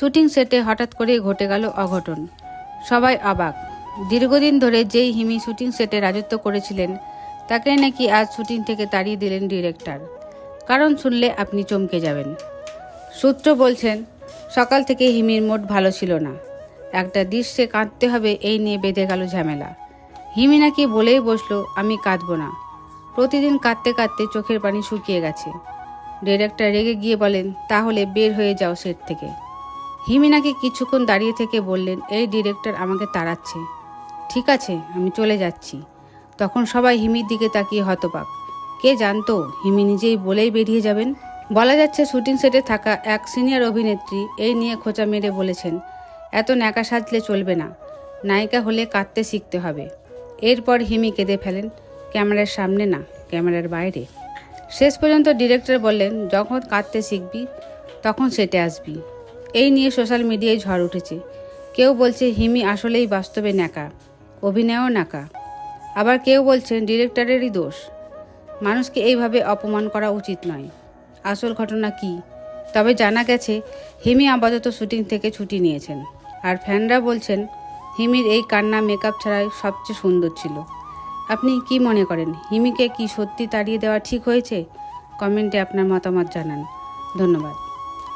Shooting সেটে হঠাৎ করে ঘটে গেল অঘটন। সবাই অবাক। দীর্ঘদিন ধরে যেই হিমি শুটিং সেটে রাজত্ব করেছিলেন, তাকে নাকি আজ শুটিং থেকে তাড়িয়ে দিলেন ডিরেক্টর। কারণ শুনলে আপনি চমকে যাবেন। সূত্র বলছেন, সকাল থেকে হিমির মোট ভালো ছিল না। একটা দৃশ্যে কাঁদতে হবে এই নিয়ে বেঁধে গেল ঝামেলা। হিমি নাকি বলেই বসল, আমি কাঁদবো না। প্রতিদিন কাঁদতে কাঁদতে চোখের পানি শুকিয়ে গেছে। ডিরেক্টর রেগে গিয়ে বলেন, তাহলে বের হয়ে যাও সেট থেকে। হিমি নাকি কিছুক্ষণ দাঁড়িয়ে থেকে বললেন, এই ডিরেক্টর আমাকে তাড়াচ্ছে। ঠিক আছে, আমি চলে যাচ্ছি। তখন সবাই হিমির দিকে তাকিয়ে হতবাক। কে জানতো? হিমি নিজেই বলেই বেরিয়ে যাবেন? বলা যাচ্ছে শুটিং সেটে থাকা এক সিনিয়র অভিনেত্রী এই নিয়ে খোঁচা মেরে বলেছেন, এত ন্যাকা সাজলে চলবে না, নায়িকা হলে কাঁদতে শিখতে হবে। এরপর হিমি কেঁদে ফেলেন, ক্যামেরার সামনে না, ক্যামেরার বাইরে। শেষ পর্যন্ত ডিরেক্টর বললেন, যখন কাঁদতে শিখবি, তখন সেটে আসবি। এই নিয়ে সোশ্যাল মিডিয়ায় ঝড় উঠেছে। কেউ বলছে, হিমি আসলেই বাস্তবে নাকা অভিনয়ও নাকা আবার কেউ বলছেন, ডিরেক্টরেরই দোষ। মানুষকে এইভাবে অপমান করা উচিত নয়। আসল ঘটনা কি? তবে জানা গেছে, হিমি আপাতত শুটিং থেকে ছুটি নিয়েছেন। আর ফ্যানরা বলছেন, হিমির এই কান্না মেকআপ ছাড়াই সবচেয়ে সুন্দর ছিল। আপনি কি মনে করেন, হিমিকে কি সত্যি তাড়িয়ে দেওয়া ঠিক হয়েছে? কমেন্টে আপনার মতামত জানান। ধন্যবাদ।